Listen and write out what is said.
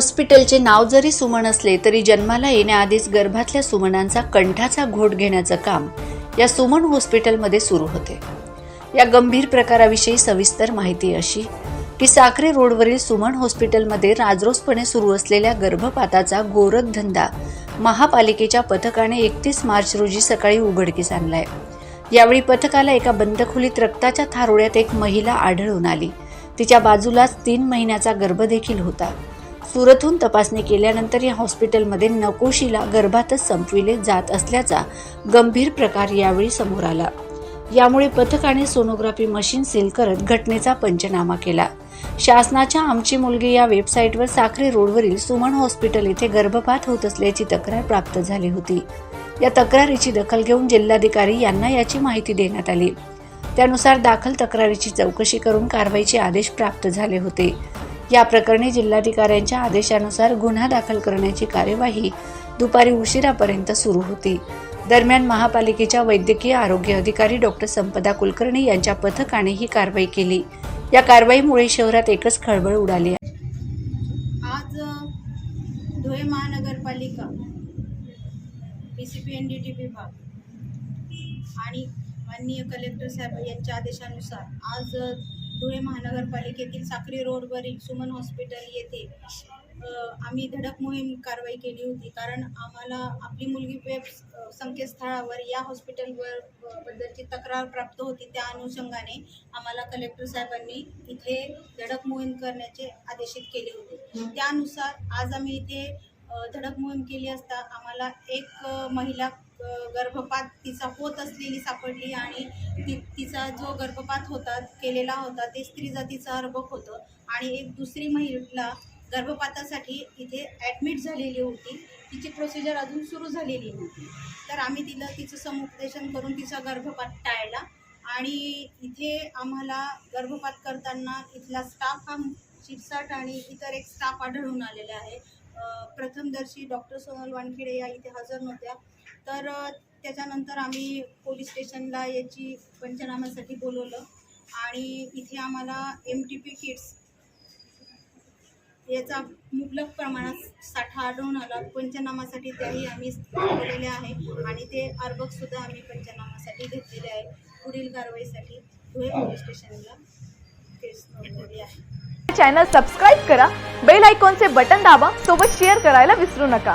हॉस्पिटलचे नाव जरी सुमन असले तरी जन्माला येण्याआधीच गर्भातल्या सुमनांचा कंठाचा घोट घेण्याचं काम या सुमन हॉस्पिटलमध्ये सुरू होते. या गंभीर प्रकाराविषयी सविस्तर माहिती अशी की साखरे रोडवरील सुमन हॉस्पिटलमध्ये राजरोसपणे सुरू असलेल्या गर्भपाताचा गोरखधंदा महापालिकेच्या पथकाने एकतीस मार्च रोजी सकाळी उघडकीस आणलाय. यावेळी पथकाला एका बंद खोलीत रक्ताच्या थारोळ्यात एक महिला आढळून आली. तिच्या बाजूलाच तीन महिन्याचा गर्भ देखील होता. सुरतहून तपासणी केल्यानंतर या हॉस्पिटलमध्ये नकोशीला गर्भातच संपविले जात असल्याचा गंभीर प्रकार यावेळी समोर आला. यामुळे पथकाने सोनोग्राफी मशीन सील करत घटनेचा पंचनामा केला. शासनाच्या आमची मुलगी या वेबसाईटवर साखरे रोडवरील सुमन हॉस्पिटल येथे गर्भपात होत असल्याची तक्रार प्राप्त झाली होती. या तक्रारीची दखल घेऊन जिल्हाधिकारी यांना याची माहिती देण्यात आली. त्यानुसार दाखल तक्रारीची चौकशी करून कारवाईचे आदेश प्राप्त झाले होते. या प्रकरणी जिल्हाधिकाऱ्यांच्या आदेशानुसार गुन्हा दाखल करण्याची कार्यवाही दुपारी उशिरापर्यंत सुरू होती. दरम्यान महापालिकेच्या वैद्यकीय आरोग्य अधिकारी डॉक्टर संपदा कुलकर्णी यांच्या पथकाने ही कारवाई केली. या कारवाईमुळे शहरात एकच खळबळ उडाली आज धुळे महानगरपालिका P C P N D T विभाग आणि माननीय कलेक्टर साहेब यांच्या आदेशानुसार आज धुळे महानगरपालिकेतील साक्री रोडवरील सुमन हॉस्पिटल येथे आम्ही धडक मोहीम कारवाई केली होती. कारण आम्हाला आपली मुलगी वेब संकेतस्थळावर या हॉस्पिटलवर बद्दलची तक्रार प्राप्त होती त्या अनुषंगाने आम्हाला कलेक्टर साहेबांनी इथे धडक मोहीम करण्याचे आदेशित केले होते. त्यानुसार आज आम्ही इथे धडक मोहीम केली असता आम्हाला एक महिला गर्भपात तिचा होत असलेली सापडली आणि ति तिचा जो गर्भपात होता केलेला होता ते स्त्री जातीचं अर्भक होतं. आणि एक दुसरी महिला गर्भपातासाठी इथे ॲडमिट झालेली होती. तिची प्रोसिजर अजून सुरू झालेली नव्हती. तर आम्ही तिला तिचं समुपदेशन करून तिचा गर्भपात टाळला. आणि इथे आम्हाला गर्भपात करताना इथला स्टाफ हा शिरसाट आणि इतर एक स्टाफ आढळून आलेला आहे. प्रथमदर्शी डॉक्टर सोनल वानखेडे या इथे हजर नव्हत्या. तर त्याच्यानंतर आम्ही पोलीस स्टेशनला याची पंचनाम्यासाठी बोलवलं आणि इथे आम्हाला एम टी पी किट्स याचा मुबलक प्रमाणात साठा आढळून आला. पंचनामासाठी त्याही आम्ही बोलवलेले आहे आणि ते अर्भकसुद्धा आम्ही पंचनामासाठी घेतलेले आहे. पुढील कारवाईसाठी धुळे पोलीस स्टेशनला केस नोंदवली आहे. चॅनल सबस्क्राईब करा. बेल आयकॉनचे बटन दाबा. सोबत शेअर करायला विसरू नका.